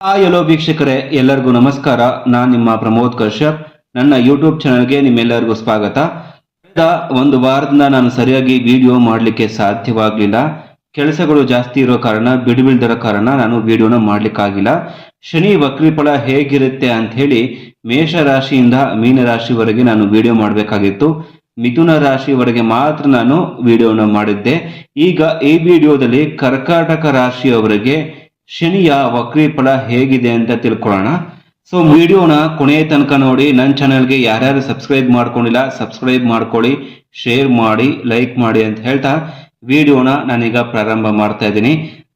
Hi ಎಲ್ಲೋ ವೀಕ್ಷಕರೇ, ಎಲ್ಲರಿಗೂ ನಮಸ್ಕಾರ. ನಾನು ನಿಮ್ಮ ಪ್ರಮೋದ್ ಕಶ್ಯಪ್. ನನ್ನ ಯೂಟ್ಯೂಬ್ ಚಾನಲ್ಗೆ ನಿಮ್ಮೆಲ್ಲರಿಗೂ ಸ್ವಾಗತ. ಕಳೆದ ಒಂದು ವಾರದಿಂದ ನಾನು ಸರಿಯಾಗಿ ವಿಡಿಯೋ ಮಾಡಲಿಕ್ಕೆ ಸಾಧ್ಯವಾಗಲಿಲ್ಲ. ಕೆಲಸಗಳು ಜಾಸ್ತಿ ಇರೋ ಕಾರಣ ಬಿಡುವಿಲ್ದಿರೋ ಕಾರಣ ನಾನು ವಿಡಿಯೋನ ಮಾಡ್ಲಿಕ್ಕಾಗಿಲ್ಲ. ಶನಿ ವಕ್ರಿಫಲ ಹೇಗಿರುತ್ತೆ ಅಂತ ಹೇಳಿ ಮೇಷ ರಾಶಿಯಿಂದ ಮೀನ ರಾಶಿವರೆಗೆ ನಾನು ವಿಡಿಯೋ ಮಾಡಬೇಕಾಗಿತ್ತು. ಮಿಥುನ ರಾಶಿವರೆಗೆ ಮಾತ್ರ ನಾನು ವಿಡಿಯೋನ ಮಾಡಿದ್ದೆ. ಈಗ ಈ ವಿಡಿಯೋದಲ್ಲಿ ಕರ್ಕಾಟಕ ರಾಶಿಯವರೆಗೆ ಶನಿಯ ವಕ್ರೀಫಲ ಹೇಗಿದೆ ಅಂತ ತಿಳ್ಕೊಳ್ಳೋಣ. ಸೊ ವಿಡಿಯೋನ ಕೊನೆಯ ತನಕ ನೋಡಿ. ನನ್ನ ಚಾನಲ್ಗೆ ಯಾರ್ಯಾರು ಸಬ್ಸ್ಕ್ರೈಬ್ ಮಾಡ್ಕೊಂಡಿಲ್ಲ, ಸಬ್ಸ್ಕ್ರೈಬ್ ಮಾಡ್ಕೊಳ್ಳಿ, ಶೇರ್ ಮಾಡಿ, ಲೈಕ್ ಮಾಡಿ ಅಂತ ಹೇಳ್ತಾ ವಿಡಿಯೋನ ನಾನೀಗ ಪ್ರಾರಂಭ ಮಾಡ್ತಾ ಇದ್ದೀನಿ.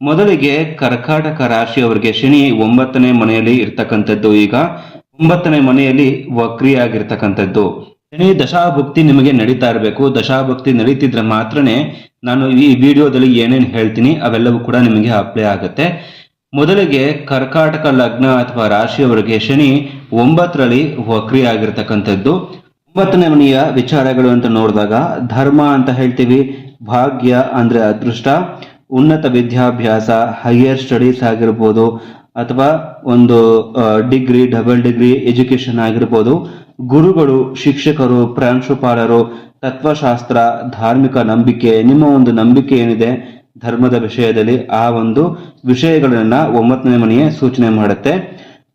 ಮೊದಲಿಗೆ ಕರ್ಕಾಟಕ ರಾಶಿಯವರಿಗೆ ಶನಿ ಒಂಬತ್ತನೇ ಮನೆಯಲ್ಲಿ ಇರ್ತಕ್ಕಂಥದ್ದು ಈಗ. ಒಂಬತ್ತನೇ ಮನೆಯಲ್ಲಿ ವಕ್ರಿಯಾಗಿರ್ತಕ್ಕಂಥದ್ದು. ಶನಿ ದಶಾಭಕ್ತಿ ನಿಮಗೆ ನಡೀತಾ ಇರಬೇಕು. ದಶಾಭಕ್ತಿ ನಡೀತಿದ್ರೆ ಮಾತ್ರನೇ ನಾನು ಈ ವಿಡಿಯೋದಲ್ಲಿ ಏನೇನು ಹೇಳ್ತೀನಿ ಅವೆಲ್ಲವೂ ಕೂಡ ನಿಮಗೆ ಅಪ್ಲೈ ಆಗುತ್ತೆ. ಮೊದಲಿಗೆ ಕರ್ಕಾಟಕ ಲಗ್ನ ಅಥವಾ ರಾಶಿಯವರಿಗೆ ಶನಿ ಒಂಬತ್ತರಲ್ಲಿ ವಕ್ರಿ ಆಗಿರ್ತಕ್ಕಂಥದ್ದು ಒಂಬತ್ತನೇ ಮನೆಯ ವಿಚಾರಗಳು ಅಂತ ನೋಡಿದಾಗ ಧರ್ಮ ಅಂತ ಹೇಳ್ತೀವಿ, ಭಾಗ್ಯ ಅಂದ್ರೆ ಅದೃಷ್ಟ, ಉನ್ನತ ವಿದ್ಯಾಭ್ಯಾಸ ಹೈಯರ್ ಸ್ಟಡೀಸ್ ಆಗಿರ್ಬೋದು, ಅಥವಾ ಒಂದು ಡಿಗ್ರಿ ಡಬಲ್ ಡಿಗ್ರಿ ಎಜುಕೇಶನ್ ಆಗಿರ್ಬೋದು. ಗುರುಗಳು, ಶಿಕ್ಷಕರು, ಪ್ರಾಂಶುಪಾಲರು, ತತ್ವಶಾಸ್ತ್ರ, ಧಾರ್ಮಿಕ ನಂಬಿಕೆ, ನಿಮ್ಮ ಒಂದು ನಂಬಿಕೆ ಏನಿದೆ ಧರ್ಮದ ವಿಷಯದಲ್ಲಿ ಆ ಒಂದು ವಿಷಯಗಳನ್ನ ಒಂಬತ್ತನೇ ಮನೆಯೇ ಸೂಚನೆ ಮಾಡುತ್ತೆ.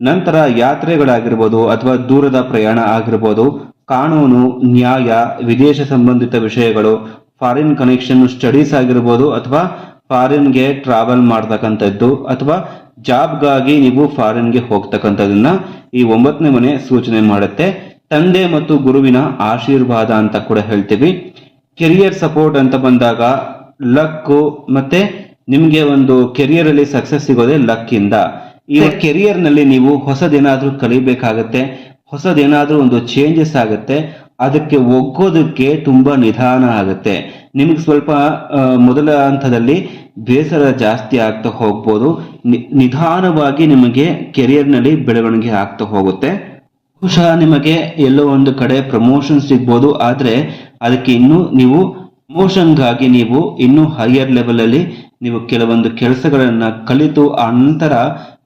ನಂತರ ಯಾತ್ರೆಗಳಾಗಿರ್ಬೋದು ಅಥವಾ ದೂರದ ಪ್ರಯಾಣ ಆಗಿರ್ಬೋದು, ಕಾನೂನು, ನ್ಯಾಯ, ವಿದೇಶ ಸಂಬಂಧಿತ ವಿಷಯಗಳು ಫಾರಿನ್ ಕನೆಕ್ಷನ್ ಸ್ಟಡೀಸ್ ಆಗಿರ್ಬೋದು ಅಥವಾ ಫಾರಿನ್ಗೆ ಟ್ರಾವೆಲ್ ಮಾಡ್ತಕ್ಕಂಥದ್ದು ಅಥವಾ ಜಾಬ್ಗಾಗಿ ನೀವು ಫಾರಿನ್ಗೆ ಹೋಗ್ತಕ್ಕಂಥದ್ದನ್ನ ಈ ಒಂಬತ್ತನೇ ಮನೆ ಸೂಚನೆ ಮಾಡುತ್ತೆ. ತಂದೆ ಮತ್ತು ಗುರುವಿನ ಆಶೀರ್ವಾದ ಅಂತ ಕೂಡ ಹೇಳ್ತೀವಿ. ಕೆರಿಯರ್ ಸಪೋರ್ಟ್ ಅಂತ ಬಂದಾಗ ಲಕ್ ಮತ್ತೆ ನಿಮ್ಗೆ ಒಂದು ಕೆರಿಯರ್ ಅಲ್ಲಿ ಸಕ್ಸಸ್ ಸಿಗೋದೇ ಲಕ್ ಇಂದ ಈ ಕೆರಿಯರ್ನಲ್ಲಿ ನೀವು ಹೊಸದೇನಾದ್ರೂ ಕಲಿಬೇಕಾಗತ್ತೆ ಹೊಸದೇನಾದ್ರೂ ಒಂದು ಚೇಂಜಸ್ ಆಗುತ್ತೆ ಅದಕ್ಕೆ ಒಗ್ಗೋದಕ್ಕೆ ತುಂಬಾ ನಿಧಾನ ಆಗುತ್ತೆ. ನಿಮ್ಗೆ ಸ್ವಲ್ಪ ಮೊದಲ ಹಂತದಲ್ಲಿ ಬೇಸರ ಜಾಸ್ತಿ ಆಗ್ತಾ ಹೋಗ್ಬೋದು. ನಿಧಾನವಾಗಿ ನಿಮಗೆ ಕೆರಿಯರ್ನಲ್ಲಿ ಬೆಳವಣಿಗೆ ಆಗ್ತಾ ಹೋಗುತ್ತೆ. ಬಹುಶಃ ನಿಮಗೆ ಎಲ್ಲೋ ಒಂದು ಕಡೆ ಪ್ರಮೋಷನ್ ಸಿಗ್ಬೋದು ಆದ್ರೆ ಅದಕ್ಕೆ ಇನ್ನೂ ನೀವು ಪ್ರಮೋಷನ್ಗಾಗಿ ನೀವು ಇನ್ನೂ ಹೈಯರ್ ಲೆವೆಲಲ್ಲಿ ನೀವು ಕೆಲವೊಂದು ಕೆಲಸಗಳನ್ನು ಕಲಿತು ಆ ನಂತರ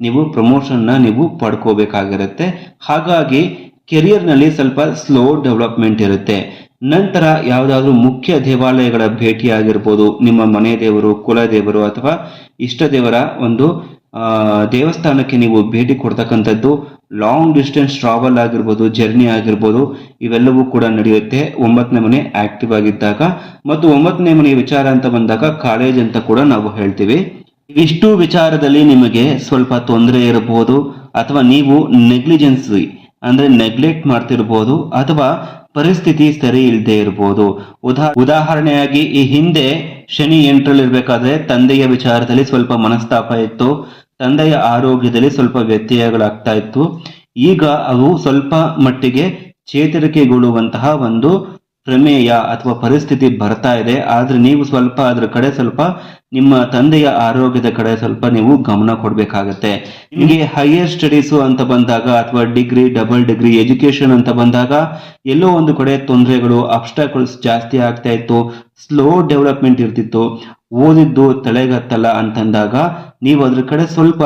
ನೀವು ಪ್ರಮೋಷನ್ನ ನೀವು ಪಡ್ಕೋಬೇಕಾಗಿರುತ್ತೆ. ಹಾಗಾಗಿ ಕೆರಿಯರ್ನಲ್ಲಿ ಸ್ವಲ್ಪ ಸ್ಲೋ ಡೆವಲಪ್ಮೆಂಟ್ ಇರುತ್ತೆ. ನಂತರ ಯಾವುದಾದ್ರೂ ಮುಖ್ಯ ದೇವಾಲಯಗಳ ಭೇಟಿ ಆಗಿರ್ಬೋದು ನಿಮ್ಮ ಮನೆ ದೇವರು, ಕುಲ ದೇವರು ಅಥವಾ ಇಷ್ಟ ದೇವರ ಒಂದು ದೇವಸ್ಥಾನಕ್ಕೆ ನೀವು ಭೇಟಿ ಕೊಡ್ತಕ್ಕಂಥದ್ದು ಲಾಂಗ್ ಡಿಸ್ಟೆನ್ಸ್ ಟ್ರಾವೆಲ್ ಆಗಿರ್ಬೋದು ಜರ್ನಿ ಆಗಿರ್ಬೋದು, ಇವೆಲ್ಲವೂ ಕೂಡ ನಡೆಯುತ್ತೆ. ಒಂಬತ್ತನೇ ಮನೆ ಆಕ್ಟಿವ್ ಆಗಿದ್ದಾಗ ಮತ್ತು ಒಂಬತ್ತನೇ ಮನೆಯ ವಿಚಾರ ಅಂತ ಬಂದಾಗ ಕಾಲೇಜ್ ಅಂತ ಕೂಡ ನಾವು ಹೇಳ್ತೀವಿ. ಇಷ್ಟು ವಿಚಾರದಲ್ಲಿ ನಿಮಗೆ ಸ್ವಲ್ಪ ತೊಂದರೆ ಇರಬಹುದು ಅಥವಾ ನೀವು ನೆಗ್ಲಿಜೆನ್ಸಿ ಅಂದ್ರೆ ನೆಗ್ಲೆಕ್ಟ್ ಮಾಡ್ತಿರ್ಬೋದು ಅಥವಾ ಪರಿಸ್ಥಿತಿ ಸರಿ ಇಲ್ಲದೆ ಇರಬಹುದು ಉದಾ, ಉದಾಹರಣೆಯಾಗಿ ಈ ಹಿಂದೆ ಶನಿ ಎಂಟ್ರಲ್ಲಿ ಇರಬೇಕಾದ್ರೆ ತಂದೆಯ ವಿಚಾರದಲ್ಲಿ ಸ್ವಲ್ಪ ಮನಸ್ತಾಪ ಇತ್ತು. ತಂದೆಯ ಆರೋಗ್ಯದಲ್ಲಿ ಸ್ವಲ್ಪ ವ್ಯತ್ಯಯಗಳಾಗ್ತಾ ಇತ್ತು. ಈಗ ಅವು ಸ್ವಲ್ಪ ಮಟ್ಟಿಗೆ ಚೇತರಿಕೆಗೊಳ್ಳುವಂತಹ ಒಂದು ಪ್ರಮೇಯ ಅಥವಾ ಪರಿಸ್ಥಿತಿ ಬರ್ತಾ ಇದೆ. ಆದ್ರೆ ನೀವು ಸ್ವಲ್ಪ ಅದ್ರ ಕಡೆ ಸ್ವಲ್ಪ ನಿಮ್ಮ ತಂದೆಯ ಆರೋಗ್ಯದ ಕಡೆ ಸ್ವಲ್ಪ ನೀವು ಗಮನ ಕೊಡ್ಬೇಕಾಗತ್ತೆ. ನಿಮಗೆ ಹೈಯರ್ ಸ್ಟಡೀಸ್ ಅಂತ ಬಂದಾಗ ಅಥವಾ ಡಿಗ್ರಿ ಡಬಲ್ ಡಿಗ್ರಿ ಎಜುಕೇಶನ್ ಅಂತ ಬಂದಾಗ ಎಲ್ಲೋ ಒಂದು ಕಡೆ ತೊಂದರೆಗಳು ಅಬ್ಸ್ಟಾಕಲ್ಸ್ ಜಾಸ್ತಿ ಆಗ್ತಾ ಇತ್ತು. ಸ್ಲೋ ಡೆವಲಪ್ಮೆಂಟ್ ಇರ್ತಿತ್ತು. ಓದಿದ್ದು ತಲೆಗತ್ತಲ್ಲ ಅಂತಂದಾಗ ನೀವು ಅದ್ರ ಕಡೆ ಸ್ವಲ್ಪ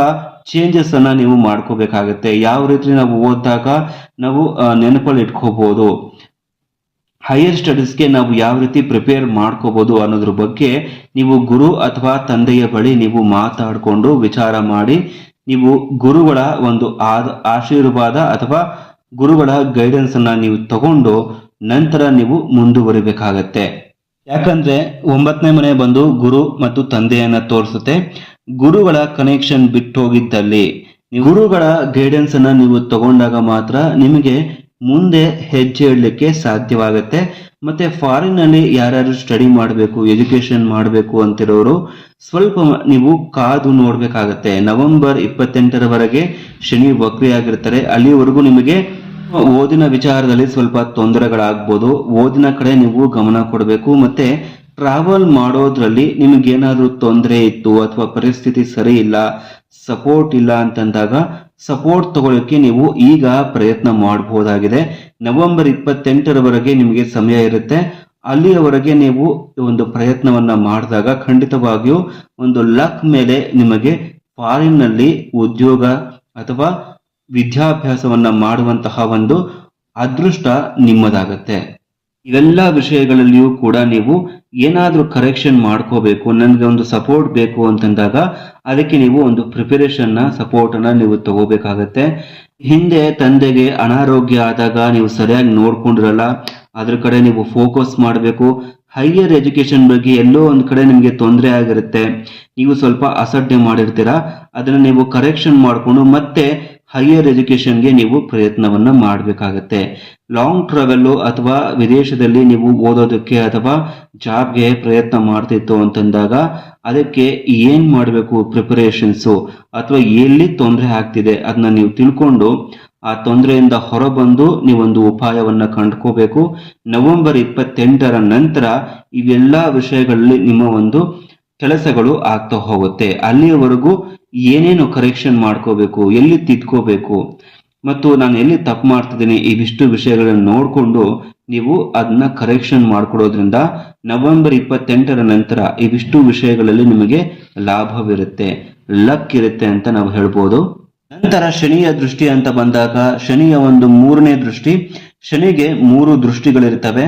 ಚೇಂಜಸ್ ಅನ್ನ ನೀವು ಮಾಡ್ಕೋಬೇಕಾಗತ್ತೆ. ಯಾವ ರೀತಿ ನಾವು ಓದಿದಾಗ ನಾವು ನೆನಪಲ್ಲಿ ಇಟ್ಕೋಬಹುದು ಹೈಯರ್ ಸ್ಟಡೀಸ್ಗೆ ನಾವು ಯಾವ ರೀತಿ ಪ್ರಿಪೇರ್ ಮಾಡ್ಕೋಬಹುದು ಅನ್ನೋದ್ರ ಬಗ್ಗೆ ನೀವು ಗುರು ಅಥವಾ ತಂದೆಯ ಬಳಿ ನೀವು ಮಾತಾಡಿಕೊಂಡು ವಿಚಾರ ಮಾಡಿ ನೀವು ಗುರುಗಳ ಒಂದು ಆಶೀರ್ವಾದ ಅಥವಾ ಗುರುಗಳ ಗೈಡೆನ್ಸ್ ಅನ್ನ ನೀವು ತಗೊಂಡು ನಂತರ ನೀವು ಮುಂದುವರಿಬೇಕಾಗತ್ತೆ. ಯಾಕಂದ್ರೆ ಒಂಬತ್ತನೇ ಮನೆ ಬಂದು ಗುರು ಮತ್ತು ತಂದೆಯನ್ನ ತೋರಿಸುತ್ತೆ. ಗುರುಗಳ ಕನೆಕ್ಷನ್ ಬಿಟ್ಟು ಹೋಗಿದ್ದಲ್ಲಿ ಗುರುಗಳ ಗೈಡೆನ್ಸ್ ಅನ್ನ ನೀವು ತಗೊಂಡಾಗ ಮಾತ್ರ ನಿಮಗೆ ಮುಂದೆ ಹೆಜ್ಜೆ ಇಡಲಿಕ್ಕೆ ಸಾಧ್ಯವಾಗುತ್ತೆ. ಮತ್ತೆ ಫಾರಿನ್ ಅಲ್ಲಿ ಯಾರ್ಯಾರು ಸ್ಟಡಿ ಮಾಡಬೇಕು ಎಜುಕೇಶನ್ ಮಾಡಬೇಕು ಅಂತಿರೋರು ಸ್ವಲ್ಪ ನೀವು ಕಾದು ನೋಡ್ಬೇಕಾಗತ್ತೆ. ನವೆಂಬರ್ ಇಪ್ಪತ್ತೆಂಟರವರೆಗೆ ಶನಿ ವಕ್ರಿ ಆಗಿರ್ತಾರೆ ಅಲ್ಲಿವರೆಗೂ ನಿಮಗೆ ಓದಿನ ವಿಚಾರದಲ್ಲಿ ಸ್ವಲ್ಪ ತೊಂದರೆಗಳಾಗ್ಬೋದು. ಓದಿನ ಕಡೆ ನೀವು ಗಮನ ಕೊಡಬೇಕು. ಮತ್ತೆ ಟ್ರಾವೆಲ್ ಮಾಡೋದ್ರಲ್ಲಿ ನಿಮಗೇನಾದ್ರೂ ತೊಂದರೆ ಇತ್ತು ಅಥವಾ ಪರಿಸ್ಥಿತಿ ಸರಿ ಇಲ್ಲ ಸಪೋರ್ಟ್ ಇಲ್ಲ ಅಂತಂದಾಗ ಸಪೋರ್ಟ್ ತಗೊಳ್ಳೋಕೆ ನೀವು ಈಗ ಪ್ರಯತ್ನ ಮಾಡಬಹುದಾಗಿದೆ ನವೆಂಬರ್ ಇಪ್ಪತ್ತೆಂಟರವರೆಗೆ ನಿಮಗೆ ಸಮಯ ಇರುತ್ತೆ. ಅಲ್ಲಿಯವರೆಗೆ ನೀವು ಒಂದು ಪ್ರಯತ್ನವನ್ನ ಮಾಡಿದಾಗ ಖಂಡಿತವಾಗಿಯೂ ಒಂದು ಲಕ್ ಮೇಲೆ ನಿಮಗೆ ಫಾರಿನ್ನಲ್ಲಿ ಉದ್ಯೋಗ ಅಥವಾ ವಿದ್ಯಾಭ್ಯಾಸವನ್ನ ಮಾಡುವಂತಹ ಒಂದು ಅದೃಷ್ಟ ನಿಮ್ಮದಾಗತ್ತೆ. ಇವೆಲ್ಲ ವಿಷಯಗಳಲ್ಲಿಯೂ ಕೂಡ ನೀವು ಏನಾದರೂ ಕರೆಕ್ಷನ್ ಮಾಡ್ಕೋಬೇಕು, ನನಗೆ ಒಂದು ಸಪೋರ್ಟ್ ಬೇಕು ಅಂತಂದಾಗ ಅದಕ್ಕೆ ನೀವು ಒಂದು ಪ್ರಿಪರೇಷನ್ನ ಸಪೋರ್ಟ್ ಅನ್ನ ನೀವು ತಗೋಬೇಕಾಗತ್ತೆ. ಹಿಂದೆ ತಂದೆಗೆ ಅನಾರೋಗ್ಯ ಆದಾಗ ನೀವು ಸರಿಯಾಗಿ ನೋಡ್ಕೊಂಡಿರಲ್ಲ, ಅದ್ರ ಕಡೆ ನೀವು ಫೋಕಸ್ ಮಾಡಬೇಕು. ಹೈಯರ್ ಎಜುಕೇಶನ್ ಬಗ್ಗೆ ಎಲ್ಲೋ ಒಂದ್ ಕಡೆ ನಿಮಗೆ ತೊಂದರೆ ಆಗಿರುತ್ತೆ. ನೀವು ಸ್ವಲ್ಪ ಅಸಡ್ಡೆ ಮಾಡಿರ್ತೀರಾ, ಅದನ್ನ ನೀವು ಕರೆಕ್ಷನ್ ಮಾಡಿಕೊಂಡು ಮತ್ತೆ ಹೈಯರ್ ಎಜುಕೇಶನ್ಗೆ ನೀವು ಪ್ರಯತ್ನವನ್ನ ಮಾಡಬೇಕಾಗತ್ತೆ. ಲಾಂಗ್ ಟ್ರಾವೆಲ್ ಅಥವಾ ವಿದೇಶದಲ್ಲಿ ನೀವು ಓದೋದಕ್ಕೆ ಅಥವಾ ಜಾಬ್ಗೆ ಪ್ರಯತ್ನ ಮಾಡ್ತಿತ್ತು ಅಂತಂದಾಗ ಅದಕ್ಕೆ ಏನ್ ಮಾಡಬೇಕು ಪ್ರಿಪರೇಷನ್ಸು ಅಥವಾ ಎಲ್ಲಿ ತೊಂದರೆ ಆಗ್ತಿದೆ? ಅದನ್ನ ನೀವು ತಿಳ್ಕೊಂಡು ಆ ತೊಂದರೆಯಿಂದ ಹೊರಬಂದು ನೀವೊಂದು ಉಪಾಯವನ್ನ ಕಂಡ್ಕೋಬೇಕು. ನವೆಂಬರ್ ಇಪ್ಪತ್ತೆಂಟರ ನಂತರ ಇವೆಲ್ಲ ವಿಷಯಗಳಲ್ಲಿ ನಿಮ್ಮ ಒಂದು ಕೆಲಸಗಳು ಆಗ್ತಾ ಹೋಗುತ್ತೆ. ಅಲ್ಲಿಯವರೆಗೂ ಏನೇನು ಕರೆಕ್ಷನ್ ಮಾಡ್ಕೋಬೇಕು, ಎಲ್ಲಿ ತಿದ್ಕೋಬೇಕು ಮತ್ತು ನಾನು ಎಲ್ಲಿ ತಪ್ಪು ಮಾಡ್ತಿದ್ದೀನಿ ಇವಿಷ್ಟು ವಿಷಯಗಳನ್ನು ನೋಡಿಕೊಂಡು ನೀವು ಅದನ್ನ ಕರೆಕ್ಷನ್ ಮಾಡ್ಕೊಡೋದ್ರಿಂದ ನವೆಂಬರ್ ಇಪ್ಪತ್ತೆಂಟರ ನಂತರ ಇವಿಷ್ಟು ವಿಷಯಗಳಲ್ಲಿ ನಿಮಗೆ ಲಾಭವಿರುತ್ತೆ ಲಕ್ ಇರುತ್ತೆ ಅಂತ ನಾವು ಹೇಳ್ಬೋದು. ನಂತರ ಶನಿಯ ದೃಷ್ಟಿ ಅಂತ ಬಂದಾಗ ಶನಿಯ ಒಂದು ಮೂರನೇ ದೃಷ್ಟಿ, ಶನಿಗೆ ಮೂರು ದೃಷ್ಟಿಗಳಿರ್ತವೆ,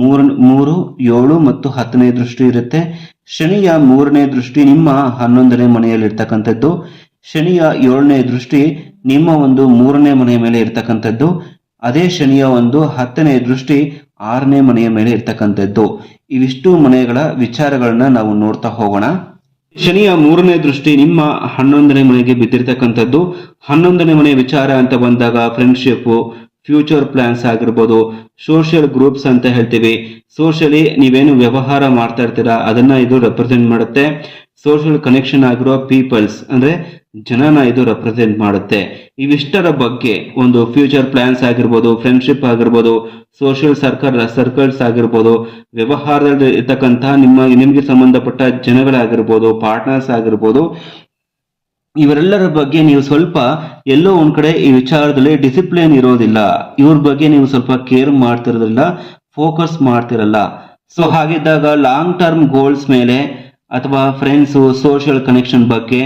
ಮೂರ್, ಮೂರು, ಏಳು ಮತ್ತು ಹತ್ತನೇ ದೃಷ್ಟಿ ಇರುತ್ತೆ. ಶನಿಯ ಮೂರನೇ ದೃಷ್ಟಿ ನಿಮ್ಮ ಹನ್ನೊಂದನೇ ಮನೆಯಲ್ಲಿರ್ತಕ್ಕಂಥದ್ದು. ಶನಿಯ ಏಳನೇ ದೃಷ್ಟಿ ನಿಮ್ಮ ಒಂದು ಮೂರನೇ ಮನೆಯ ಮೇಲೆ ಇರ್ತಕ್ಕಂಥದ್ದು. ಅದೇ ಶನಿಯ ಒಂದು ಹತ್ತನೇ ದೃಷ್ಟಿ ಆರನೇ ಮನೆಯ ಮೇಲೆ ಇರ್ತಕ್ಕಂಥದ್ದು. ಇವಿಷ್ಟು ಮನೆಗಳ ವಿಚಾರಗಳನ್ನ ನಾವು ನೋಡ್ತಾ ಹೋಗೋಣ. ಶನಿಯ ಮೂರನೇ ದೃಷ್ಟಿ ನಿಮ್ಮ ಹನ್ನೊಂದನೇ ಮನೆಗೆ ಬಿದ್ದಿರ್ತಕ್ಕಂಥದ್ದು. ಹನ್ನೊಂದನೇ ಮನೆ ವಿಚಾರ ಅಂತ ಬಂದಾಗ ಫ್ರೆಂಡ್ಶಿಪ್ ಫ್ಯೂಚರ್ ಪ್ಲಾನ್ಸ್ ಆಗಿರ್ಬೋದು ಸೋಷಿಯಲ್ ಗ್ರೂಪ್ಸ್ ಅಂತ ಹೇಳ್ತೀವಿ. ಸೋಷಿಯಲಿ ನೀವೇನು ವ್ಯವಹಾರ ಮಾಡ್ತಾ ಇರ್ತೀರಾ, ಅದನ್ನ ಇದು ರೆಪ್ರೆಸೆಂಟ್ ಮಾಡುತ್ತೆ. ಸೋಷಿಯಲ್ ಕನೆಕ್ಷನ್ ಆಗಿರೋ ಪೀಪಲ್ಸ್ ಅಂದ್ರೆ ಜನನ ಇದು ರೆಪ್ರೆಸೆಂಟ್ ಮಾಡುತ್ತೆ. ಇವಿಷ್ಟರ ಬಗ್ಗೆ ಒಂದು ಫ್ಯೂಚರ್ ಪ್ಲಾನ್ಸ್ ಆಗಿರ್ಬೋದು ಫ್ರೆಂಡ್ಶಿಪ್ ಆಗಿರ್ಬೋದು ಸೋಷಿಯಲ್ ಸರ್ಕಲ್ ಸರ್ಕಲ್ಸ್ ಆಗಿರ್ಬೋದು, ವ್ಯವಹಾರದಲ್ಲಿ ಇರ್ತಕ್ಕಂತಹ ನಿಮ್ಮ, ನಿಮಗೆ ಸಂಬಂಧಪಟ್ಟ ಜನಗಳಾಗಿರ್ಬೋದು ಪಾರ್ಟ್ನರ್ಸ್ ಆಗಿರ್ಬೋದು ಇವರೆಲ್ಲರ ಬಗ್ಗೆ ನೀವು ಸ್ವಲ್ಪ ಎಲ್ಲೋ ಒಂದ್ ಕಡೆ ಈ ವಿಚಾರದಲ್ಲಿ ಡಿಸಿಪ್ಲಿನ್ ಇರೋದಿಲ್ಲ. ಇವ್ರ ಬಗ್ಗೆ ನೀವು ಸ್ವಲ್ಪ ಕೇರ್ ಮಾಡ್ತಿರೋದಿಲ್ಲ ಫೋಕಸ್ ಮಾಡ್ತಿರಲ್ಲ. ಸೊ ಹಾಗಿದ್ದಾಗ ಲಾಂಗ್ ಟರ್ಮ್ ಗೋಲ್ಸ್ ಮೇಲೆ ಅಥವಾ ಫ್ರೆಂಡ್ಸು ಸೋಷಿಯಲ್ ಕನೆಕ್ಷನ್ ಬಗ್ಗೆ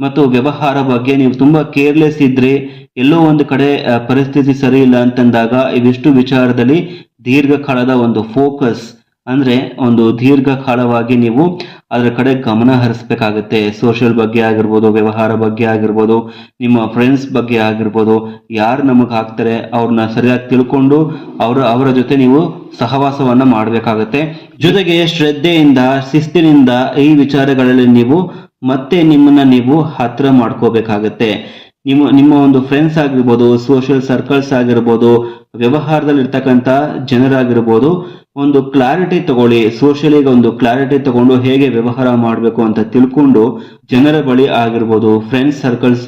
ಮತ್ತು ವ್ಯವಹಾರ ಬಗ್ಗೆ ನೀವು ತುಂಬಾ ಕೇರ್ಲೆಸ್ ಇದ್ರಿ ಎಲ್ಲೋ ಒಂದು ಕಡೆ ಪರಿಸ್ಥಿತಿ ಸರಿ ಇಲ್ಲ ಅಂತಂದಾಗ ಇವಿಷ್ಟು ವಿಚಾರದಲ್ಲಿ ದೀರ್ಘಕಾಲದ ಒಂದು ಫೋಕಸ್ ಅಂದ್ರೆ ಒಂದು ದೀರ್ಘಕಾಲವಾಗಿ ನೀವು ಅದರ ಕಡೆ ಗಮನ ಹರಿಸ್ಬೇಕಾಗತ್ತೆ. ಸೋಷಿಯಲ್ ಬಗ್ಗೆ ಆಗಿರ್ಬೋದು, ವ್ಯವಹಾರ ಬಗ್ಗೆ ಆಗಿರ್ಬೋದು, ನಿಮ್ಮ ಫ್ರೆಂಡ್ಸ್ ಬಗ್ಗೆ ಆಗಿರ್ಬೋದು, ಯಾರು ನಮಗೆ ಹಾಕ್ತಾರೆ ಅವ್ರನ್ನ ಸರಿಯಾಗಿ ತಿಳ್ಕೊಂಡು ಅವರ ಅವರ ಜೊತೆ ನೀವು ಸಹವಾಸವನ್ನ ಮಾಡಬೇಕಾಗತ್ತೆ. ಜೊತೆಗೆ ಶ್ರದ್ಧೆಯಿಂದ, ಶಿಸ್ತಿನಿಂದ ಈ ವಿಚಾರಗಳಲ್ಲಿ ನೀವು ಮತ್ತೆ ನಿಮ್ಮನ್ನ ನೀವು ಹತ್ರ ಮಾಡ್ಕೋಬೇಕಾಗತ್ತೆ. ನಿಮ್ಮ ನಿಮ್ಮ ಒಂದು ಫ್ರೆಂಡ್ಸ್ ಆಗಿರ್ಬೋದು ಸೋಷಿಯಲ್ ಸರ್ಕಲ್ಸ್ ಆಗಿರ್ಬೋದು ವ್ಯವಹಾರದಲ್ಲಿ ಇರ್ತಕ್ಕಂಥ ಜನರಾಗಿರ್ಬೋದು, ಒಂದು ಕ್ಲಾರಿಟಿ ತಗೊಳ್ಳಿ ಸೋಷಿಯಲಿಗೆ ಒಂದು ಕ್ಲಾರಿಟಿ ತಗೊಂಡು ಹೇಗೆ ವ್ಯವಹಾರ ಮಾಡಬೇಕು ಅಂತ ತಿಳ್ಕೊಂಡು ಜನರ ಬಳಿ ಆಗಿರ್ಬೋದು ಫ್ರೆಂಡ್ಸ್ ಸರ್ಕಲ್ಸ್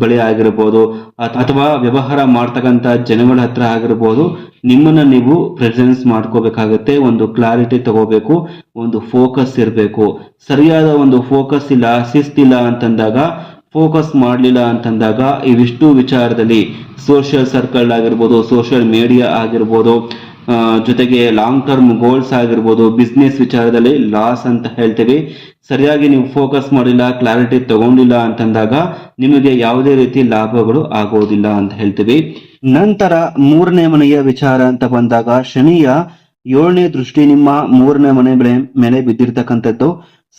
ಬಳಿ ಆಗಿರ್ಬೋದು ಅಥ- ಅಥವಾ ವ್ಯವಹಾರ ಮಾಡ್ತಕ್ಕಂಥ ಜನಗಳ ಹತ್ರ ಆಗಿರ್ಬೋದು, ನಿಮ್ಮನ್ನ ನೀವು ಪ್ರೆಸೆನ್ಸ್ ಮಾಡ್ಕೋಬೇಕಾಗತ್ತೆ, ಒಂದು ಕ್ಲಾರಿಟಿ ತಗೋಬೇಕು, ಒಂದು ಫೋಕಸ್ ಇರಬೇಕು. ಸರಿಯಾದ ಒಂದು ಫೋಕಸ್ ಇಲ್ಲ, ಶಿಸ್ತಿಲ್ಲ ಅಂತಂದಾಗ ಫೋಕಸ್ ಮಾಡಲಿಲ್ಲ ಅಂತಂದಾಗ ಇವಿಷ್ಟು ವಿಚಾರದಲ್ಲಿ ಸೋಷಿಯಲ್ ಸರ್ಕಲ್ ಆಗಿರ್ಬೋದು ಸೋಷಿಯಲ್ ಮೀಡಿಯಾ ಆಗಿರ್ಬೋದು ಜೊತೆಗೆ ಲಾಂಗ್ ಟರ್ಮ್ ಗೋಲ್ಸ್ ಆಗಿರ್ಬೋದು ಬಿಸ್ನೆಸ್ ವಿಚಾರದಲ್ಲಿ ಲಾಸ್ ಅಂತ ಹೇಳ್ತೀವಿ. ಸರಿಯಾಗಿ ನೀವು ಫೋಕಸ್ ಮಾಡಿಲ್ಲ ಕ್ಲಾರಿಟಿ ತಗೊಂಡಿಲ್ಲ ಅಂತಂದಾಗ ನಿಮಗೆ ಯಾವುದೇ ರೀತಿ ಲಾಭಗಳು ಆಗೋದಿಲ್ಲ ಅಂತ ಹೇಳ್ತೀವಿ. ನಂತರ ಮೂರನೇ ಮನೆಯ ವಿಚಾರ ಅಂತ ಬಂದಾಗ ಶನಿಯ ಏಳನೇ ದೃಷ್ಟಿ ನಿಮ್ಮ ಮೂರನೇ ಮನೆ ಮೇಲೆ ಬಿದ್ದಿರ್ತಕ್ಕಂಥದ್ದು.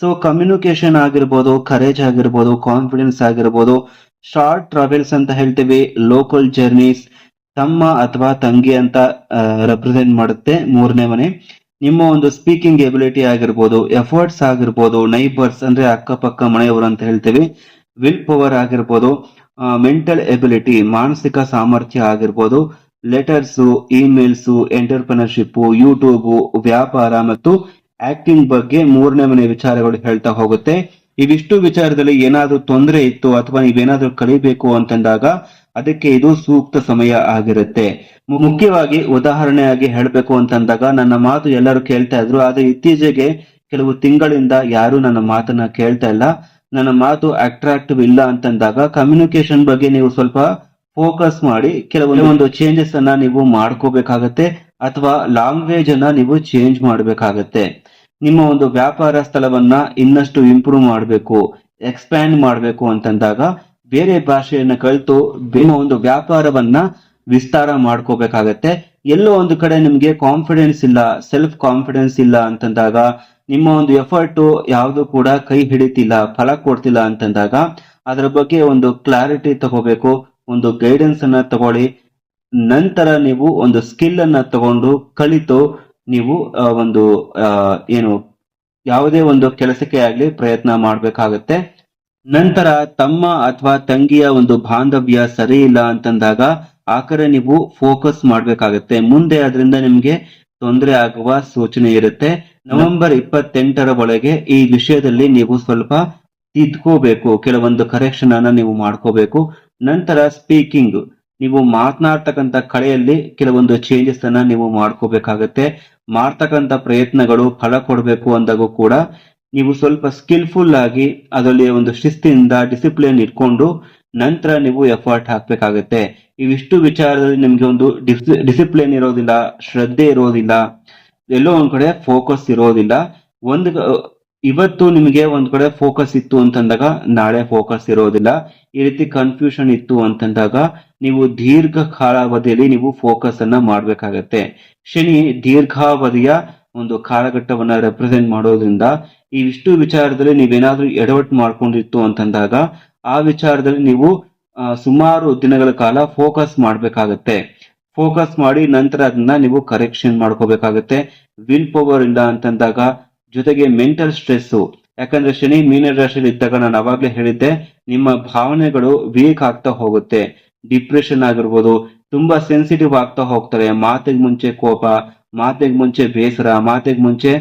ಸೊ ಕಮ್ಯುನಿಕೇಶನ್ ಆಗಿರ್ಬೋದು ಕರೇಜ್ ಆಗಿರ್ಬೋದು ಕಾನ್ಫಿಡೆನ್ಸ್ ಆಗಿರ್ಬೋದು ಶಾರ್ಟ್ ಟ್ರಾವೆಲ್ಸ್ ಅಂತ ಹೇಳ್ತೀವಿ ಲೋಕಲ್ ಜರ್ನೀಸ್ ತಮ್ಮ ಅಥವಾ ತಂಗಿ ಅಂತ ರೆಪ್ರೆಸೆಂಟ್ ಮಾಡುತ್ತೆ ಮೂರನೇ ಮನೆ. ನಿಮ್ಮ ಒಂದು ಸ್ಪೀಕಿಂಗ್ ಎಬಿಲಿಟಿ ಆಗಿರ್ಬೋದು ಎಫರ್ಟ್ಸ್ ಆಗಿರ್ಬೋದು ನೈಬರ್ಸ್ ಅಂದ್ರೆ ಅಕ್ಕಪಕ್ಕ ಮನೆಯವರು ಅಂತ ಹೇಳ್ತೀವಿ ವಿಲ್ ಪವರ್ ಆಗಿರ್ಬೋದು ಮೆಂಟಲ್ ಎಬಿಲಿಟಿ ಮಾನಸಿಕ ಸಾಮರ್ಥ್ಯ ಆಗಿರ್ಬೋದು ಲೆಟರ್ಸು ಇಮೇಲ್ಸು ಎಂಟರ್ಪ್ರಿನರ್ಶಿಪ್ ಯೂಟ್ಯೂಬ್ ವ್ಯಾಪಾರ ಮತ್ತು ಆಕ್ಟಿಂಗ್ ಬಗ್ಗೆ ಮೂರನೇ ಮನೆ ವಿಚಾರಗಳು ಹೇಳ್ತಾ ಹೋಗುತ್ತೆ. ಇವಿಷ್ಟು ವಿಚಾರದಲ್ಲಿ ಏನಾದ್ರೂ ತೊಂದರೆ ಇತ್ತು ಅಥವಾ ನೀವೇನಾದ್ರೂ ಕಲಿಬೇಕು ಅಂತಂದಾಗ ಅದಕ್ಕೆ ಇದು ಸೂಕ್ತ ಸಮಯ ಆಗಿರುತ್ತೆ. ಮುಖ್ಯವಾಗಿ ಉದಾಹರಣೆಯಾಗಿ ಹೇಳಬೇಕು ಅಂತಂದಾಗ ನನ್ನ ಮಾತು ಎಲ್ಲರೂ ಕೇಳ್ತಾ ಇದ್ರು ಆದ್ರೆ ಇತ್ತೀಚೆಗೆ ಕೆಲವು ತಿಂಗಳಿಂದ ಯಾರು ನನ್ನ ಮಾತನ್ನ ಕೇಳ್ತಾ ಇಲ್ಲ. ನನ್ನ ಮಾತು ಅಟ್ರಾಕ್ಟಿವ್ ಇಲ್ಲ ಅಂತಂದಾಗ ಕಮ್ಯುನಿಕೇಶನ್ ಬಗ್ಗೆ ನೀವು ಸ್ವಲ್ಪ ಫೋಕಸ್ ಮಾಡಿ ಕೆಲವೊಂದು ಚೇಂಜಸ್ ಅನ್ನ ನೀವು ಮಾಡ್ಕೋಬೇಕಾಗತ್ತೆ ಅಥವಾ ಲ್ಯಾಂಗ್ವೇಜ್ ಅನ್ನ ನೀವು ಚೇಂಜ್ ಮಾಡಬೇಕಾಗತ್ತೆ. ನಿಮ್ಮ ಒಂದು ವ್ಯಾಪಾರ ಸ್ಥಳವನ್ನ ಇನ್ನಷ್ಟು ಇಂಪ್ರೂವ್ ಮಾಡಬೇಕು ಎಕ್ಸ್ಪ್ಯಾಂಡ್ ಮಾಡಬೇಕು ಅಂತಂದಾಗ ಬೇರೆ ಭಾಷೆಯನ್ನ ಕಲಿತು ನಿಮ್ಮ ಒಂದು ವ್ಯಾಪಾರವನ್ನ ವಿಸ್ತಾರ ಮಾಡ್ಕೋಬೇಕಾಗತ್ತೆ. ಎಲ್ಲೋ ಒಂದು ಕಡೆ ನಿಮ್ಗೆ ಕಾನ್ಫಿಡೆನ್ಸ್ ಇಲ್ಲ ಸೆಲ್ಫ್ ಕಾನ್ಫಿಡೆನ್ಸ್ ಇಲ್ಲ ಅಂತಂದಾಗ, ನಿಮ್ಮ ಒಂದು ಎಫರ್ಟ್ ಯಾವುದು ಕೂಡ ಕೈ ಹಿಡಿತಿಲ್ಲ, ಫಲ ಕೊಡ್ತಿಲ್ಲ ಅಂತಂದಾಗ ಅದರ ಬಗ್ಗೆ ಒಂದು ಕ್ಲಾರಿಟಿ ತಗೋಬೇಕು, ಒಂದು ಗೈಡೆನ್ಸ್ ಅನ್ನ ತಗೊಳ್ಳಿ. ನಂತರ ನೀವು ಒಂದು ಸ್ಕಿಲ್ ಅನ್ನ ತಗೊಂಡು ಕಲಿತು ನೀವು ಒಂದು ಏನು, ಯಾವುದೇ ಒಂದು ಕೆಲಸಕ್ಕೆ ಆಗಲಿ ಪ್ರಯತ್ನ ಮಾಡಬೇಕಾಗತ್ತೆ. ನಂತರ ತಮ್ಮ ಅಥವಾ ತಂಗಿಯ ಒಂದು ಬಾಂಧವ್ಯ ಸರಿ ಇಲ್ಲ ಅಂತಂದಾಗ ಆ ಕಡೆ ನೀವು ಫೋಕಸ್ ಮಾಡ್ಬೇಕಾಗತ್ತೆ. ಮುಂದೆ ಅದರಿಂದ ನಿಮ್ಗೆ ತೊಂದರೆ ಆಗುವ ಸೂಚನೆ ಇರುತ್ತೆ. ನವೆಂಬರ್ ಇಪ್ಪತ್ತೆಂಟರ ಒಳಗೆ ಈ ವಿಷಯದಲ್ಲಿ ನೀವು ಸ್ವಲ್ಪ ತಿದ್ಕೋಬೇಕು. ಕೆಲವೊಂದು ಕರೆಕ್ಷನ್ ಅನ್ನ ನೀವು ಮಾಡ್ಕೋಬೇಕು. ನಂತರ ಸ್ಪೀಕಿಂಗ್. ನೀವು ಮಾತನಾಡ್ತಕ್ಕಂಥ ಕಳೆಯಲ್ಲಿ ಕೆಲವೊಂದು ಚೇಂಜಸ್ ಅನ್ನ ನೀವು ಮಾಡ್ಕೋಬೇಕಾಗತ್ತೆ. ಮಾಡ್ತಕ್ಕಂಥ ಪ್ರಯತ್ನಗಳು ಫಲ ಕೊಡಬೇಕು ಅಂದಾಗೂ ಕೂಡ ನೀವು ಸ್ವಲ್ಪ ಸ್ಕಿಲ್ಫುಲ್ ಆಗಿ ಅದರಲ್ಲಿ ಒಂದು ಶಿಸ್ತಿನಿಂದ ಡಿಸಿಪ್ಲಿನ್ ಇಟ್ಕೊಂಡು ನಂತರ ನೀವು ಎಫರ್ಟ್ ಹಾಕ್ಬೇಕಾಗತ್ತೆ. ಇವಿಷ್ಟು ವಿಚಾರದಲ್ಲಿ ನಿಮ್ಗೆ ಒಂದು ಡಿಸಿಪ್ಲಿನ್ ಇರೋದಿಲ್ಲ, ಶ್ರದ್ಧೆ ಇರೋದಿಲ್ಲ, ಎಲ್ಲೋ ಒಂದ್ ಕಡೆ ಫೋಕಸ್ ಇರೋದಿಲ್ಲ. ಒಂದು ಇವತ್ತು ನಿಮಗೆ ಒಂದ್ ಕಡೆ ಫೋಕಸ್ ಇತ್ತು ಅಂತಂದಾಗ ನಾಳೆ ಫೋಕಸ್ ಇರೋದಿಲ್ಲ. ಈ ರೀತಿ ಕನ್ಫ್ಯೂಷನ್ ಇತ್ತು ಅಂತಂದಾಗ ನೀವು ದೀರ್ಘ ಕಾಲಾವಧಿಯಲ್ಲಿ ನೀವು ಫೋಕಸ್ ಅನ್ನ ಮಾಡ್ಬೇಕಾಗತ್ತೆ. ಶನಿ ದೀರ್ಘಾವಧಿಯ ಒಂದು ಕಾಲಘಟ್ಟವನ್ನ ರೆಪ್ರೆಸೆಂಟ್ ಮಾಡೋದ್ರಿಂದ ಇವಿಷ್ಟು ವಿಚಾರದಲ್ಲಿ ನೀವೇನಾದ್ರೂ ಎಡವಟ್ಟು ಮಾಡ್ಕೊಂಡಿತ್ತು ಅಂತಂದಾಗ ಆ ವಿಚಾರದಲ್ಲಿ ನೀವು ಸುಮಾರು ದಿನಗಳ ಕಾಲ ಫೋಕಸ್ ಮಾಡ್ಬೇಕಾಗತ್ತೆ. ಫೋಕಸ್ ಮಾಡಿ ನಂತರ ಅದನ್ನ ನೀವು ಕರೆಕ್ಷನ್ ಮಾಡ್ಕೋಬೇಕಾಗತ್ತೆ. ವಿಲ್ ಪವರ್ ಇಲ್ಲ ಅಂತಂದಾಗ ಜೊತೆಗೆ ಮೆಂಟಲ್ ಸ್ಟ್ರೆಸ್ ಯಾಕಂದ್ರೆ ಶನಿ ಮೀನ ರಾಶಿಯಲ್ಲಿ ಇದ್ದಾಗ ನಾನು ಅವಾಗ್ಲೇ ಹೇಳಿದ್ದೆ, ನಿಮ್ಮ ಭಾವನೆಗಳು ವೀಕ್ ಆಗ್ತಾ ಹೋಗುತ್ತೆ. ಡಿಪ್ರೆಷನ್ ಆಗಿರ್ಬೋದು, ತುಂಬಾ ಸೆನ್ಸಿಟಿವ್ ಆಗ್ತಾ ಹೋಗ್ತಾರೆ. ಮಾತಿಗೆ ಮುಂಚೆ ಕೋಪ, ಮಾತಿಗೆ ಮುಂಚೆ ಬೇಸರ, ಮಾತಿಗೆ ಮುಂಚೆ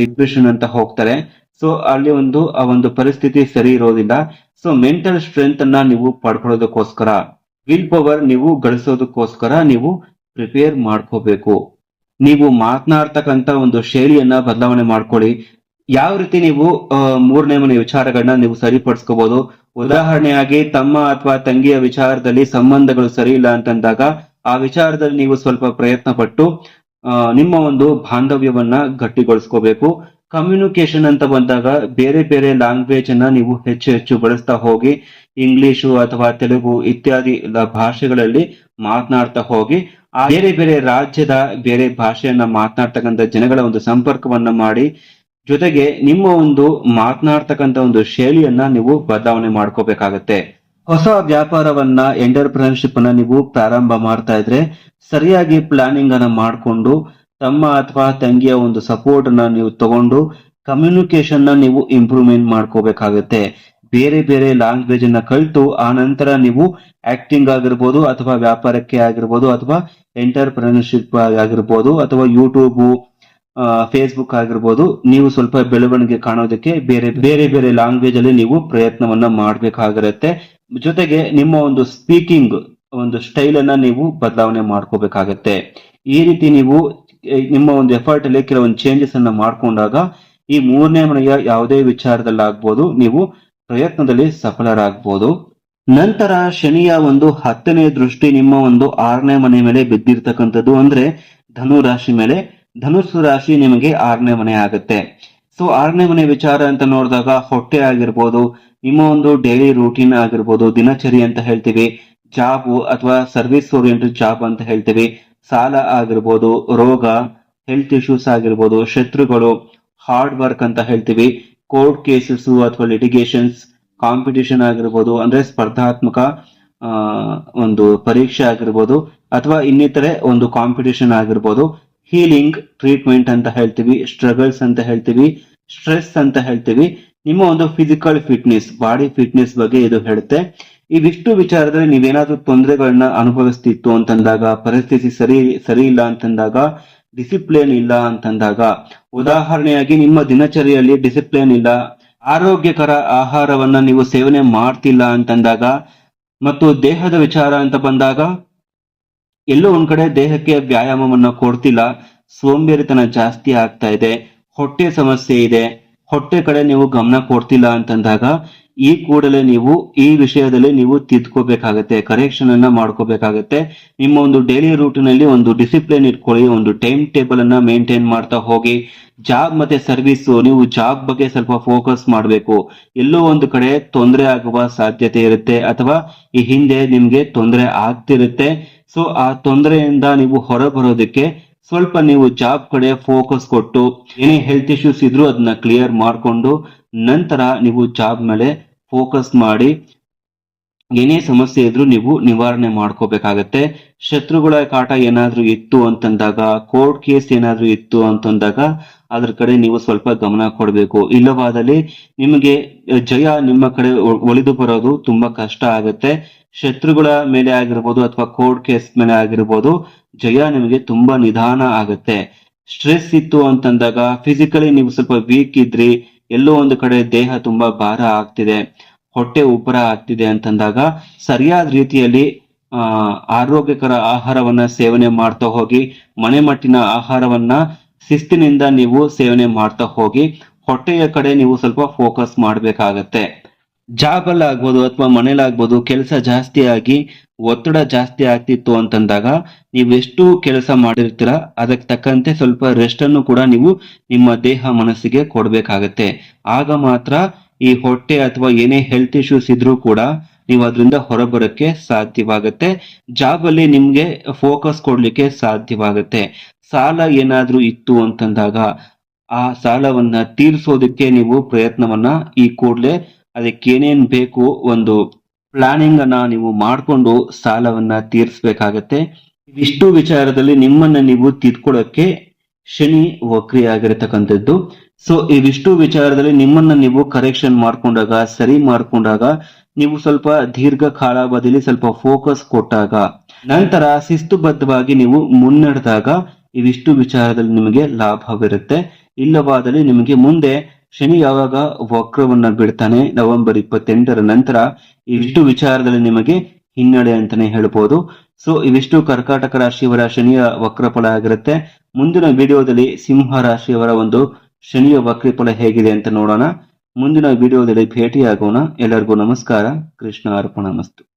ಡಿಪ್ರೆಷನ್ ಅಂತ ಹೋಗ್ತಾರೆ. ಸೊ ಅಲ್ಲಿ ಒಂದು, ಆ ಒಂದು ಪರಿಸ್ಥಿತಿ ಸರಿ ಇರೋದಿಲ್ಲ. ಸೊ ಮೆಂಟಲ್ ಸ್ಟ್ರೆಂತ್ ಅನ್ನ ನೀವು ಪಡ್ಕೊಳ್ಳೋದಕ್ಕೋಸ್ಕರ ವಿಲ್ ಪವರ್ ನೀವು ಗಳಿಸೋದಕ್ಕೋಸ್ಕರ ನೀವು ಪ್ರಿಪೇರ್ ಮಾಡ್ಕೋಬೇಕು. ನೀವು ಮಾತನಾಡ್ತಕ್ಕಂತ ಒಂದು ಶೈಲಿಯನ್ನ ಬದಲಾವಣೆ ಮಾಡ್ಕೊಳ್ಳಿ. ಯಾವ ರೀತಿ ನೀವು ಮೂರನೇ ಮನೆ ವಿಚಾರಗಳನ್ನ ನೀವು ಸರಿಪಡಿಸ್ಕೋಬಹುದು ಉದಾಹರಣೆಯಾಗಿ, ತಮ್ಮ ಅಥವಾ ತಂಗಿಯ ವಿಚಾರದಲ್ಲಿ ಸಂಬಂಧಗಳು ಸರಿ ಇಲ್ಲ ಅಂತಂದಾಗ, ಆ ವಿಚಾರದಲ್ಲಿ ನೀವು ಸ್ವಲ್ಪ ಪ್ರಯತ್ನ ಪಟ್ಟು ನಿಮ್ಮ ಒಂದು ಬಾಂಧವ್ಯವನ್ನ ಗಟ್ಟಿಗೊಳಿಸ್ಕೋಬೇಕು. ಕಮ್ಯುನಿಕೇಶನ್ ಅಂತ ಬಂದಾಗ ಬೇರೆ ಬೇರೆ ಲ್ಯಾಂಗ್ವೇಜ್ ಅನ್ನ ನೀವು ಹೆಚ್ಚು ಹೆಚ್ಚು ಬಳಸ್ತಾ ಹೋಗಿ ಇಂಗ್ಲಿಷು ಅಥವಾ ತೆಲುಗು ಇತ್ಯಾದಿ ಭಾಷೆಗಳಲ್ಲಿ ಮಾತನಾಡ್ತಾ ಹೋಗಿ, ಆ ಬೇರೆ ಬೇರೆ ರಾಜ್ಯದ ಬೇರೆ ಭಾಷೆಯನ್ನ ಮಾತನಾಡ್ತಕ್ಕಂಥ ಜನಗಳ ಒಂದು ಸಂಪರ್ಕವನ್ನ ಮಾಡಿ, ಜೊತೆಗೆ ನಿಮ್ಮ ಒಂದು ಮಾತನಾಡ್ತಕ್ಕಂಥ ಒಂದು ಶೈಲಿಯನ್ನ ನೀವು ಬದಲಾವಣೆ ಮಾಡ್ಕೋಬೇಕಾಗತ್ತೆ. ಹೊಸ ವ್ಯಾಪಾರವನ್ನ ಎಂಟರ್ಪ್ರಿನರ್ಶಿಪ್ ಅನ್ನ ನೀವು ಪ್ರಾರಂಭ ಮಾಡ್ತಾ ಇದ್ರೆ, ಸರಿಯಾಗಿ ಪ್ಲಾನಿಂಗ್ ಅನ್ನ ಮಾಡಿಕೊಂಡು ತಮ್ಮ ಅಥವಾ ತಂಗಿಯ ಒಂದು ಸಪೋರ್ಟ್ ಅನ್ನ ನೀವು ತಗೊಂಡು ಕಮ್ಯುನಿಕೇಶನ್ನ ನೀವು ಇಂಪ್ರೂವ್ಮೆಂಟ್ ಮಾಡ್ಕೋಬೇಕಾಗುತ್ತೆ. ಬೇರೆ ಬೇರೆ ಲ್ಯಾಂಗ್ವೇಜ್ ಅನ್ನ ಕಲಿತು ಆ ನಂತರ ನೀವು ಆಕ್ಟಿಂಗ್ ಆಗಿರ್ಬೋದು ಅಥವಾ ವ್ಯಾಪಾರಕ್ಕೆ ಆಗಿರ್ಬೋದು ಅಥವಾ ಎಂಟರ್ಪ್ರಿನರ್ಶಿಪ್ ಆಗಿರ್ಬೋದು ಅಥವಾ ಯೂಟ್ಯೂಬ್ ಫೇಸ್ಬುಕ್ ಆಗಿರ್ಬೋದು ನೀವು ಸ್ವಲ್ಪ ಬೆಳವಣಿಗೆ ಕಾಣೋದಕ್ಕೆ ಬೇರೆ ಬೇರೆ ಬೇರೆ ಲ್ಯಾಂಗ್ವೇಜ್ ಅಲ್ಲಿ ನೀವು ಪ್ರಯತ್ನವನ್ನ ಮಾಡಬೇಕಾಗಿರುತ್ತೆ ಜೊತೆಗೆ ನಿಮ್ಮ ಒಂದು ಸ್ಪೀಕಿಂಗ್ ಒಂದು ಸ್ಟೈಲ್ ಅನ್ನ ನೀವು ಬದಲಾವಣೆ ಮಾಡ್ಕೋಬೇಕಾಗತ್ತೆ. ಈ ರೀತಿ ನೀವು ನಿಮ್ಮ ಒಂದು ಎಫರ್ಟ್ ಅಲ್ಲಿ ಕೆಲವೊಂದು ಚೇಂಜಸ್ ಅನ್ನ ಮಾಡಿಕೊಂಡಾಗ ಈ ಮೂರನೇ ಮನೆಯ ಯಾವುದೇ ವಿಚಾರದಲ್ಲಾಗ್ಬೋದು ನೀವು ಪ್ರಯತ್ನದಲ್ಲಿ ಸಫಲರಾಗ್ಬೋದು. ನಂತರ ಶನಿಯ ಒಂದು ಹತ್ತನೇ ದೃಷ್ಟಿ ನಿಮ್ಮ ಒಂದು ಆರನೇ ಮನೆ ಮೇಲೆ ಬಿದ್ದಿರ್ತಕ್ಕಂಥದ್ದು ಅಂದ್ರೆ ಧನು ರಾಶಿ ಮೇಲೆ. ಧನುಸು ರಾಶಿ ನಿಮಗೆ ಆರನೇ ಮನೆ ಆಗುತ್ತೆ. ಸೊ ಆರನೇ ಮನೆ ವಿಚಾರ ಅಂತ ನೋಡಿದಾಗ ಹೊಟ್ಟೆ ಆಗಿರ್ಬೋದು, ನಿಮ್ಮ ಒಂದು ಡೈಲಿ ರೂಟೀನ್ ಆಗಿರ್ಬೋದು, ದಿನಚರಿ ಅಂತ ಹೇಳ್ತೀವಿ ಜಾಬ್ ಅಥವಾ ಸರ್ವಿಸ್ ಓರಿಯೆಂಟೆಡ್ ಜಾಬ್ ಅಂತ ಹೇಳ್ತೀವಿ ಸಾಲ ಆಗಿರ್ಬೋದು, ರೋಗ ಹೆಲ್ತ್ ಇಶ್ಯೂಸ್ ಆಗಿರ್ಬೋದು, ಶತ್ರುಗಳು ಹಾರ್ಡ್ ವರ್ಕ್ ಅಂತ ಹೇಳ್ತೀವಿ. ಕೋರ್ಟ್ ಕೇಸಸ್ ಅಥವಾ ಲಿಟಿಗೇಷನ್ಸ್ ಕಾಂಪಿಟೇಷನ್ ಆಗಿರ್ಬೋದು, ಅಂದ್ರೆ ಸ್ಪರ್ಧಾತ್ಮಕ ಒಂದು ಪರೀಕ್ಷೆ ಆಗಿರ್ಬೋದು, ಅಥವಾ ಇನ್ನಿತರೆ ಒಂದು ಕಾಂಪಿಟೇಷನ್ ಆಗಿರ್ಬೋದು. ಹೀಲಿಂಗ್ ಟ್ರೀಟ್ಮೆಂಟ್ ಅಂತ ಹೇಳ್ತೀವಿ ಸ್ಟ್ರಗಲ್ಸ್ ಅಂತ ಹೇಳ್ತೀವಿ ಸ್ಟ್ರೆಸ್ ಅಂತ ಹೇಳ್ತೀವಿ. ನಿಮ್ಮ ಒಂದು ಫಿಸಿಕಲ್ ಫಿಟ್ನೆಸ್ ಬಾಡಿ ಫಿಟ್ನೆಸ್ ಬಗ್ಗೆ ಇದು ಹೇಳುತ್ತೆ. ಇವಿಷ್ಟು ವಿಚಾರದಲ್ಲಿ ನೀವೇನಾದ್ರೂ ತೊಂದರೆಗಳನ್ನ ಅನುಭವಿಸ್ತಿತ್ತು ಅಂತಂದಾಗ, ಪರಿಸ್ಥಿತಿ ಸರಿ ಸರಿ ಇಲ್ಲ ಅಂತಂದಾಗ ಡಿಸಿಪ್ಲಿನ್ ಇಲ್ಲ ಅಂತಂದಾಗ. ಉದಾಹರಣೆಯಾಗಿ ನಿಮ್ಮ ದಿನಚರಿಯಲ್ಲಿ ಡಿಸಿಪ್ಲಿನ್ ಇಲ್ಲ. ಆರೋಗ್ಯಕರ ಆಹಾರವನ್ನ ನೀವು ಸೇವನೆ ಮಾಡ್ತಿಲ್ಲ ಅಂತಂದಾಗ ಮತ್ತು ದೇಹದ ವಿಚಾರ ಅಂತ ಬಂದಾಗ, ಎಲ್ಲೋ ಒಂದ್ ಕಡೆ ದೇಹಕ್ಕೆ ವ್ಯಾಯಾಮವನ್ನ ಕೊಡ್ತಿಲ್ಲ. ಸೋಂಬೇರಿತನ ಜಾಸ್ತಿ ಆಗ್ತಾ ಇದೆ. ಹೊಟ್ಟೆ ಸಮಸ್ಯೆ ಇದೆ. ಹೊಟ್ಟೆ ಕಡೆ ನೀವು ಗಮನ ಕೊಡ್ತಿಲ್ಲ ಅಂತಂದಾಗ ಈ ಕೂಡಲೇ ನೀವು ಈ ವಿಷಯದಲ್ಲಿ ನೀವು ತಿದ್ಕೋಬೇಕಾಗತ್ತೆ ಕರೆಕ್ಷನ್ ಅನ್ನ ಮಾಡ್ಕೋಬೇಕಾಗತ್ತೆ. ನಿಮ್ಮ ಒಂದು ಡೈಲಿ ರೂಟಿನಲ್ಲಿ ಒಂದು ಡಿಸಿಪ್ಲಿನ್ ಇಟ್ಕೊಳ್ಳಿ, ಒಂದು ಟೈಮ್ ಟೇಬಲ್ ಅನ್ನ ಮೇಂಟೈನ್ ಮಾಡ್ತಾ ಹೋಗಿ. ಜಾಬ್ ಮತ್ತೆ ಸರ್ವಿಸ್ ನೀವು ಜಾಬ್ ಬಗ್ಗೆ ಸ್ವಲ್ಪ ಫೋಕಸ್ ಮಾಡಬೇಕು. ಎಲ್ಲೋ ಒಂದು ಕಡೆ ತೊಂದರೆ ಆಗುವ ಸಾಧ್ಯತೆ ಇರುತ್ತೆ, ಅಥವಾ ಈ ಹಿಂದೆ ನಿಮ್ಗೆ ತೊಂದರೆ ಆಗ್ತಿರುತ್ತೆ. ಸೊ ಆ ತೊಂದರೆಯಿಂದ ನೀವು ಹೊರ ಬರೋದಕ್ಕೆ ಸ್ವಲ್ಪ ನೀವು ಜಾಬ್ ಕಡೆ ಫೋಕಸ್ ಕೊಟ್ಟು, ಏನೇ ಹೆಲ್ತ್ ಇಶ್ಯೂಸ್ ಇದ್ರೂ ಅದನ್ನ ಕ್ಲಿಯರ್ ಮಾಡಿಕೊಂಡು, ನಂತರ ನೀವು ಜಾಬ್ ಮೇಲೆ ಫೋಕಸ್ ಮಾಡಿ, ಏನೇ ಸಮಸ್ಯೆ ಇದ್ರೂ ನೀವು ನಿವಾರಣೆ ಮಾಡ್ಕೋಬೇಕಾಗತ್ತೆ. ಶತ್ರುಗಳ ಕಾಟ ಏನಾದ್ರೂ ಇತ್ತು ಅಂತಂದಾಗ ಕೋರ್ಟ್ ಕೇಸ್ ಏನಾದ್ರೂ ಇತ್ತು ಅಂತಂದಾಗ, ಅದ್ರ ಕಡೆ ನೀವು ಸ್ವಲ್ಪ ಗಮನ ಕೊಡಬೇಕು. ಇಲ್ಲವಾದಲ್ಲಿ ನಿಮಗೆ ಜಯ ನಿಮ್ಮ ಕಡೆ ಒಳಿದು ಬರೋದು ತುಂಬಾ ಕಷ್ಟ ಆಗುತ್ತೆ. ಶತ್ರುಗಳ ಮೇಲೆ ಆಗಿರ್ಬೋದು ಅಥವಾ ಕೋರ್ಟ್ ಕೇಸ್ ಮೇಲೆ ಆಗಿರ್ಬೋದು ಜಯ ನಿಮಗೆ ತುಂಬಾ ನಿಧಾನ ಆಗುತ್ತೆ. ಸ್ಟ್ರೆಸ್ ಇತ್ತು ಅಂತಂದಾಗ ಫಿಸಿಕಲಿ ನೀವು ಸ್ವಲ್ಪ ವೀಕ್ ಇದ್ರಿ, ಎಲ್ಲೋ ಒಂದು ಕಡೆ ದೇಹ ತುಂಬಾ ಭಾರ ಆಗ್ತಿದೆ, ಹೊಟ್ಟೆ ಉಬ್ಬರ ಆಗ್ತಿದೆ ಅಂತಂದಾಗ ಸರಿಯಾದ ರೀತಿಯಲ್ಲಿ ಆರೋಗ್ಯಕರ ಆಹಾರವನ್ನ ಸೇವನೆ ಮಾಡ್ತಾ ಹೋಗಿ, ಮನೆ ಮಟ್ಟಿನ ಆಹಾರವನ್ನ ಶಿಸ್ತಿನಿಂದ ನೀವು ಸೇವನೆ ಮಾಡ್ತಾ ಹೋಗಿ, ಹೊಟ್ಟೆಯ ಕಡೆ ನೀವು ಸ್ವಲ್ಪ ಫೋಕಸ್ ಮಾಡ್ಬೇಕಾಗತ್ತೆ. ಜಾಬ್ ಅಲ್ಲಿ ಆಗ್ಬೋದು ಅಥವಾ ಮನೇಲಾಗ್ಬೋದು ಕೆಲಸ ಜಾಸ್ತಿ ಆಗಿ ಒತ್ತಡ ಜಾಸ್ತಿ ಆಗ್ತಿತ್ತು ಅಂತಂದಾಗ ನೀವು ಎಷ್ಟು ಕೆಲಸ ಮಾಡಿರ್ತೀರ, ಅದಕ್ಕೆ ತಕ್ಕಂತೆ ಸ್ವಲ್ಪ ರೆಸ್ಟ್ ಅನ್ನು ಕೂಡ ನೀವು ನಿಮ್ಮ ದೇಹ ಮನಸ್ಸಿಗೆ ಕೊಡಬೇಕಾಗತ್ತೆ. ಆಗ ಮಾತ್ರ ಈ ಹೊಟ್ಟೆ ಅಥವಾ ಏನೇ ಹೆಲ್ತ್ ಇಶ್ಯೂಸ್ ಇದ್ರೂ ಕೂಡ ನೀವು ಅದರಿಂದ ಹೊರಬರಕ್ಕೆ ಸಾಧ್ಯವಾಗುತ್ತೆ. ಜಾಬ್ ಅಲ್ಲಿ ನಿಮ್ಗೆ ಫೋಕಸ್ ಕೊಡ್ಲಿಕ್ಕೆ ಸಾಧ್ಯವಾಗುತ್ತೆ. ಸಾಲ ಏನಾದ್ರೂ ಇತ್ತು ಅಂತಂದಾಗ ಆ ಸಾಲವನ್ನ ತೀರಿಸೋದಕ್ಕೆ ನೀವು ಪ್ರಯತ್ನವನ್ನ ಈ ಕೂಡಲೇ ಅದಕ್ಕೆ ಏನೇನ್ ಬೇಕು ಒಂದು ಪ್ಲಾನಿಂಗ್ ಅನ್ನ ನೀವು ಮಾಡಿಕೊಂಡು ಸಾಲವನ್ನ ತೀರಿಸಬೇಕಾಗತ್ತೆ. ಇವಿಷ್ಟು ವಿಚಾರದಲ್ಲಿ ನಿಮ್ಮನ್ನ ನೀವು ತಿದ್ಕೊಳ್ಳೋಕೆ ಶನಿ ವಕ್ರಿಯಾಗಿರತಕ್ಕಂಥದ್ದು ಸೊ, ಇವಿಷ್ಟು ವಿಚಾರದಲ್ಲಿ ನಿಮ್ಮನ್ನ ನೀವು ಕರೆಕ್ಷನ್ ಮಾಡ್ಕೊಂಡಾಗ, ಸರಿ ಮಾಡ್ಕೊಂಡಾಗ, ನೀವು ಸ್ವಲ್ಪ ದೀರ್ಘ ಕಾಲಾವಧಿಯಲ್ಲಿ ಸ್ವಲ್ಪ ಫೋಕಸ್ ಕೊಟ್ಟಾಗ, ನಂತರ ಶಿಸ್ತುಬದ್ಧವಾಗಿ ನೀವು ಮುನ್ನಡೆದಾಗ ಇವಿಷ್ಟು ವಿಚಾರದಲ್ಲಿ ನಿಮಗೆ ಲಾಭವಿರುತ್ತೆ. ಇಲ್ಲವಾದಲ್ಲಿ ನಿಮಗೆ ಮುಂದೆ ಶನಿ ಯಾವಾಗ ವಕ್ರವನ್ನ ಬಿಡ್ತಾನೆ ನವೆಂಬರ್ ಇಪ್ಪತ್ತೆಂಟರ ನಂತರ ಇವಿಷ್ಟು ವಿಚಾರದಲ್ಲಿ ನಿಮಗೆ ಹಿನ್ನಡೆ ಅಂತಾನೆ ಹೇಳ್ಬೋದು. ಸೊ ಇವಿಷ್ಟು ಕರ್ಕಾಟಕ ರಾಶಿಯವರ ಶನಿಯ ವಕ್ರಫಲ ಆಗಿರುತ್ತೆ. ಮುಂದಿನ ವಿಡಿಯೋದಲ್ಲಿ ಸಿಂಹ ರಾಶಿಯವರ ಒಂದು ಶನಿಯ ವಕ್ರಫಲ ಹೇಗಿದೆ ಅಂತ ನೋಡೋಣ. ಮುಂದಿನ ವಿಡಿಯೋದಲ್ಲಿ ಭೇಟಿಯಾಗೋಣ. ಎಲ್ಲರಿಗೂ ನಮಸ್ಕಾರ. ಕೃಷ್ಣ ಅರ್ಪಣ ಮಸ್ತು.